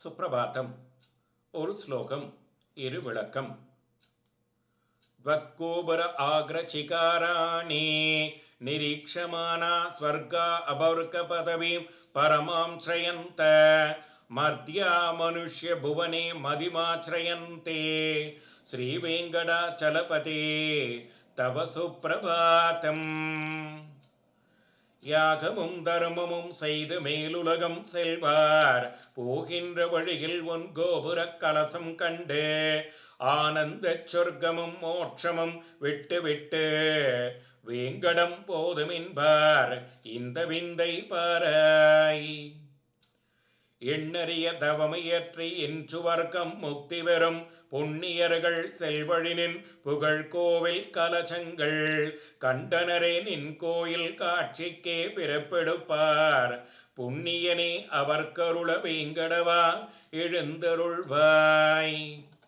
சுப்பிரபாத்தம் ஒரு ஸ்லோகம் இரு விளக்கம் त्वत्कोबर आग्रचिकाराणि निरीक्षमाणा स्वर्गा अभर्कपदवीं परमाश्रयन्त मर्त्या मनुष्यभुवने मदिमाश्रयन्ते श्रीवेङ्कटाचलपते तव सुप्रभातम् யாகமும் தர்மமும் செய்து மேலுலகம் செல்வார். போகின்ற வழியில் உன் கோபுரக் கலசம் கண்டு ஆனந்த சொர்க்கமும் மோட்சமும் விட்டு விட்டு வேங்கடம் போதுமின்பார் இந்த விந்தை பாராய். எண்ணறிய தவமையற்றி இன்று வர்க்கம் முக்தி பெறும் புண்ணியர்கள் செல்வழினின் புகழ் கோவில் கலசங்கள். கண்டனரே நின் கோயில் காட்சிக்கே பிறப்பெடுப்பார். புண்ணியனே அவர் கருள வேங்கடவா எழுந்தருள்வாய்.